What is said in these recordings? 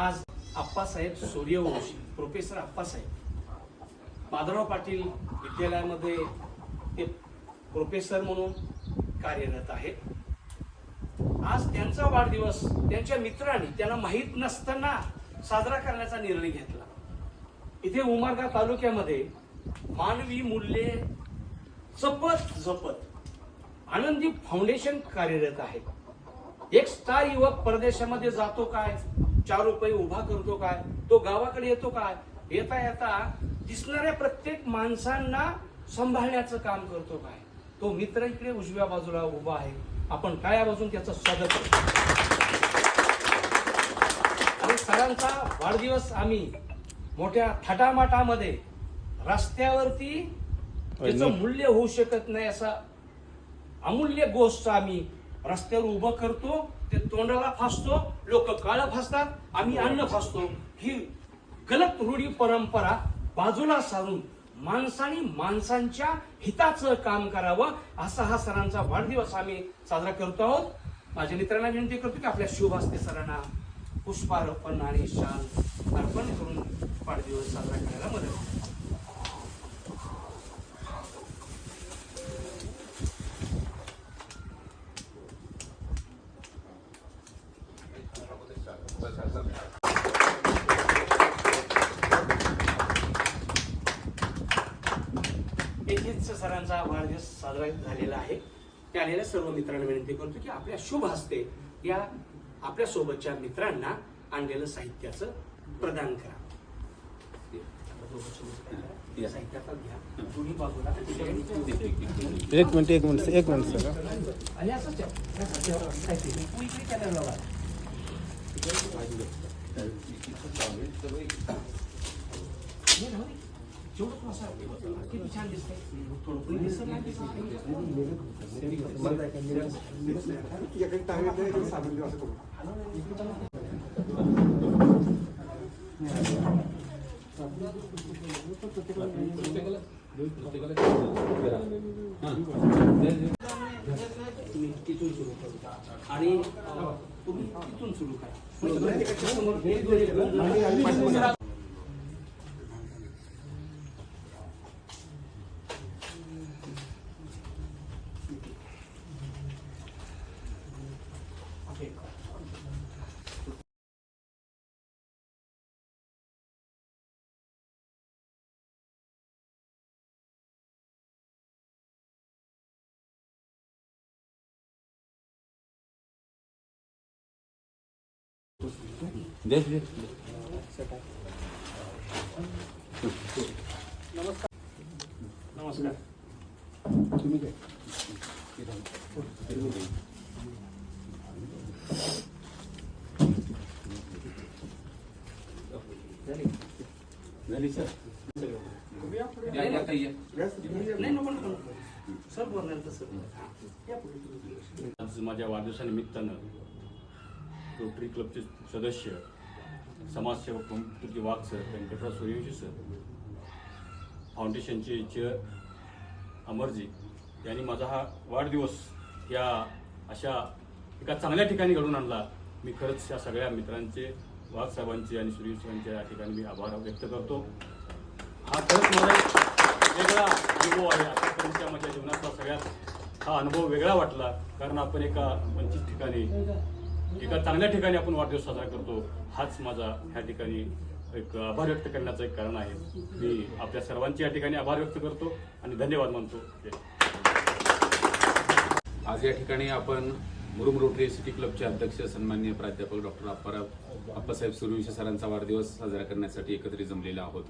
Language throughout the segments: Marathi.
आज आप्पासाहेब सूर्यवंशी प्रोफेसर आप्पासाहेब. माधवराव पाटील विद्यालयामध्ये ते प्रोफेसर म्हणून कार्यरत आहेत. आज त्यांचा वाढदिवस त्यांच्या मित्रांनी त्यांना माहीत नसताना साजरा करण्याचा निर्णय घेतला. इथे उमरगा तालुक्यामध्ये मानवी मूल्ये जपत जपत आनंदी फाउंडेशन कार्यरत आहे एक स्टार युवक परदेशामध्ये जातो काय? चार रुपये उभा करतो काय? तो गावाकडे येतो काय? येता येता दिसणाऱ्या प्रत्येक माणसांना सांभाळण्याचं काम करतो काय? तो मित्र इकडे उजव्या बाजूला उभा आहे. आपण टाळ्या वाजून त्याचं स्वागत करतो? आणि सरांचा वाढदिवस आम्ही मोठ्या थाटामाटामध्ये रस्त्यावरती त्याचं मूल्य होऊ शकत नाही असा अमूल्य गोष्ट आम्ही रस्त्यावर उभं करतो ते तोंडाला फासतो लोक काळ फासतात आम्ही अन्न फासतो. ही गलत रूढी परंपरा बाजूला सारून माणसाने माणसांच्या हिताचं काम करावं असा हा सरांचा वाढदिवस आम्ही साजरा करतो आहोत. माझ्या मित्रांना विनंती करतो की आपल्या शुभ सरांना पुष्पारोपण आणि शाल अर्पण करून वाढदिवस साजरा करायला मदत करा. सरांचा वाढदिवस साजरा झालेला आहे. ते आलेल्या सर्व मित्रांना विनंती करतो की आपल्या शुभ हस्ते या आपल्या सोबतच्या मित्रांना आणलेलं साहित्याचं प्रदान करा. एक मिनिट एक मिनिट एक मिनिट सर. जेवढं तू किती छान दिसतंय. तुम्ही तिथून सुरू आणि तुम्ही तिथून सुरू करा म्हणजे नमस्कार नको नको नको. सर माझ्या वाढदिवसानिमित्तानं रोटरी क्लबचे सदस्य समाजसेवक तुझे वाघ सर व्यंकटराव सूर्यवंशी सर फाउंडेशनचे चेअर अमरजी यांनी माझा हा वाढदिवस या अशा एका चांगल्या ठिकाणी घडून आणला. मी खरंच या सगळ्या मित्रांचे वाघ साहेबांचे आणि सूर्यवंशी या ठिकाणी मी आभार व्यक्त करतो. हा खरंच मला वेगळा अनुभव आहे. आतापर्यंतच्या माझ्या जीवनातला सगळ्यात हा अनुभव वेगळा वाटला. कारण आपण एका वंचित ठिकाणी एका चांगल्या ठिकाणी आपण वाढदिवस साजरा करतो हाच माझा ह्या ठिकाणी एक आभार व्यक्त करण्याचं एक कारण आहे. मी आपल्या सर्वांचे या ठिकाणी आभार व्यक्त करतो आणि धन्यवाद मानतो. आज या ठिकाणी आपण मुरुम रोटरी सिटी क्लबचे अध्यक्ष सन्मान्य प्राध्यापक डॉक्टर अप्पाराव अप्पासाहेब सूर्यवंशी सरांचा वाढदिवस साजरा करण्यासाठी एकत्रित जमलेलो आहोत.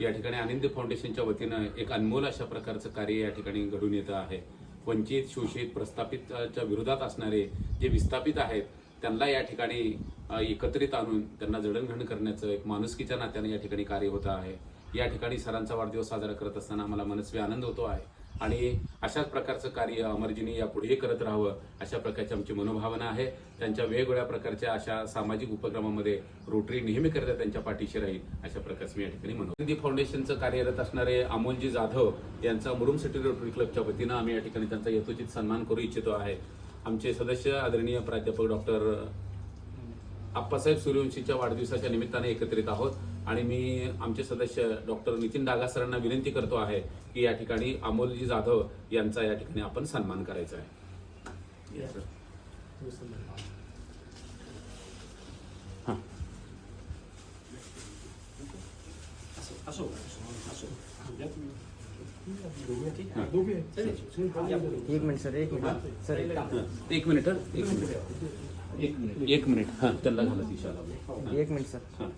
या ठिकाणी आनंद फाउंडेशनच्या वतीनं एक अनमोल अशा प्रकारचं कार्य या ठिकाणी घडून येतं आहे. वंचित शोषित प्रस्थापितच्या विरोधात असणारे जे विस्थापित आहेत त्यांना या ठिकाणी एकत्रित आणून त्यांना जडणघडण करण्याचं एक माणुसकीच्या नात्याने या ठिकाणी कार्य होत आहे. या ठिकाणी सरांचा वाढदिवस साजरा करत असताना आम्हाला मनस्वी आनंद होतो आहे. आणि अशाच प्रकारचं कार्य अमरजीने यापुढेही करत राहावं अशा प्रकारची आमची मनोभावना आहे. त्यांच्या वेगवेगळ्या प्रकारच्या अशा सामाजिक उपक्रमामध्ये रोटरी नेहमी करता त्यांच्या पाठीशी राहील अशा प्रकारचं मी या ठिकाणी म्हणून हिंदी फाउंडेशनचं कार्यरत असणारे अमोलजी जाधव यांचा मुरुम सिटी रोटरी क्लबच्या वतीनं आम्ही या ठिकाणी त्यांचा यथोचित सन्मान करू इच्छितो आहे. आमचे सदस्य आदरणीय प्राध्यापक डॉक्टर आप्पासाहेब सूर्यवंशीच्या वाढदिवसाच्या निमित्ताने एकत्रित आहोत. आणि मी आमचे सदस्य डॉक्टर नितीन डागा सरांना विनंती करतो आहे की या ठिकाणी अमोलजी जाधव यांचा या ठिकाणी आपण सन्मान करायचा आहे. एक मिनट सर एक मिनिट। सर एक मिनिट। एक मिनिट एक मिनिट एक मिनिट। हाँ त्यांना घाला एक मिनिट सर। हाँ।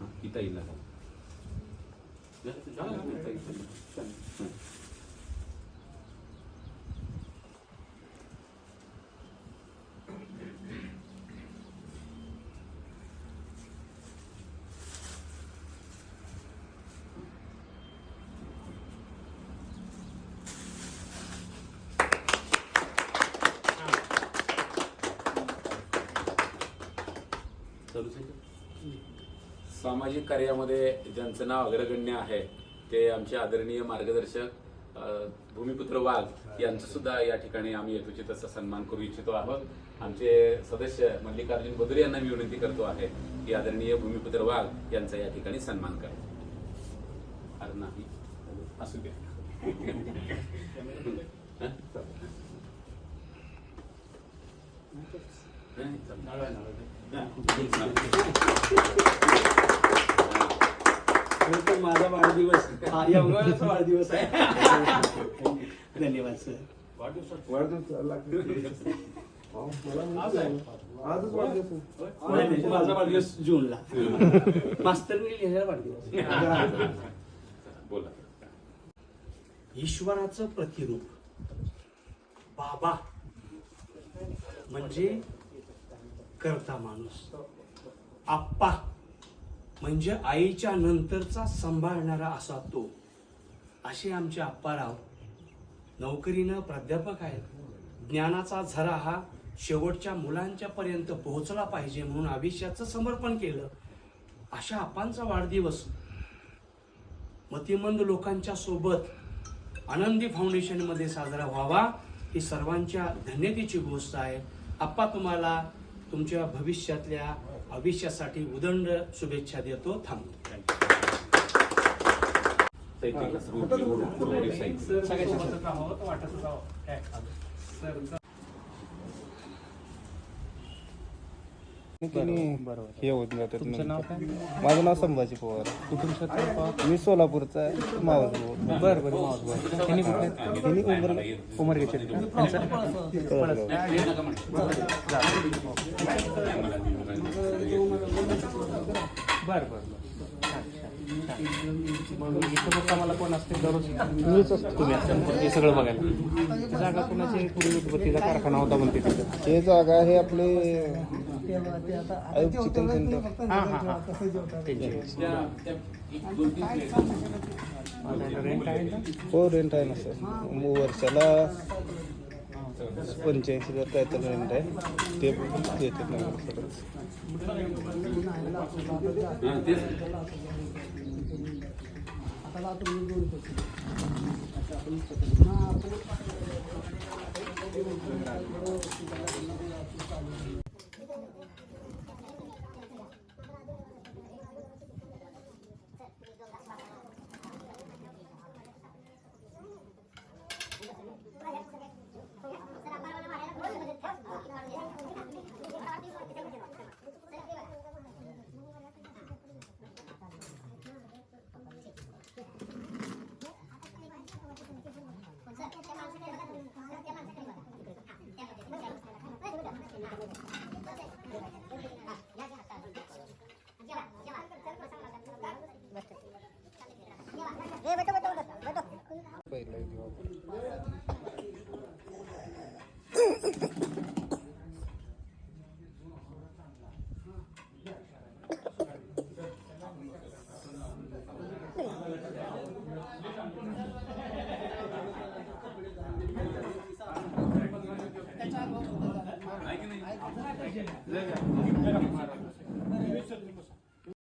हाँ, इथं येईल सामाजिक कार्यामध्ये ज्यांचं नाव अग्रगण्य आहे ते आमचे आदरणीय मार्गदर्शक भूमिपुत्र वाघ यांचं सुद्धा या ठिकाणी आम्ही यथोचित असा सन्मान करू इच्छितो आहोत. आमचे सदस्य मल्लिकार्जुन बदुरे यांना मी विनंती करतो आहे की आदरणीय भूमिपुत्र वाघ यांचा या ठिकाणी सन्मान करा. अरे नाही. असू द्या आणि तो माझा वाढदिवस. हा या उन्हाळ्याचा वाढदिवस आहे. धन्यवाद सर माझा वाढदिवस जूनला. मास्तर मी लिहिलेला वाढदिवस. बोला ईश्वराचं प्रतिरूप. बाबा. म्हणजे करता माणूस. आप्पा. म्हणजे आईच्या नंतरचा सांभाळणारा असा तो. असे आमचे आप्पाराव नोकरीनं प्राध्यापक आहेत. ज्ञानाचा झरा हा शेवटच्या मुलांच्या पर्यंत पोहोचला पाहिजे म्हणून आयुष्याचं समर्पण केलं. अशा आपांचा वाढदिवस मतिमंद लोकांच्या सोबत आनंदी फाउंडेशनमध्ये साजरा व्हावा ही सर्वांच्या धन्यतेची गोष्ट आहे. आप्पा तुम्हाला तुमच्या भविष्यातल्या आयुष्यासाठी उदंड शुभेच्छा देतो. थांबतो हे होत जातात काय? माझं नाव संभाजी पवार. कुठून मी सोलापूरचा आहे, मावस भाऊ. बरं बरं मावस भाऊ. त्यांनी कुठे त्यांनी उमर उमरगेचे बरं बरं इथं आम्हाला कोण असते दररोज? मीच असतो. तुम्ही असता हे सगळं बघायला. ही जागा कोणाची पूर्वी उदबत्तीचा कारखाना होता म्हणते तिथं. हे जागा आहे आपले आयुब चिकन सेंटर हां हां हां. त्यांची. रेंट आहे ना? हो रेंट आहे ना सर मग वर्षाला पंच्याऐंशी हजार काय तर रेंट आहे ते देतात ना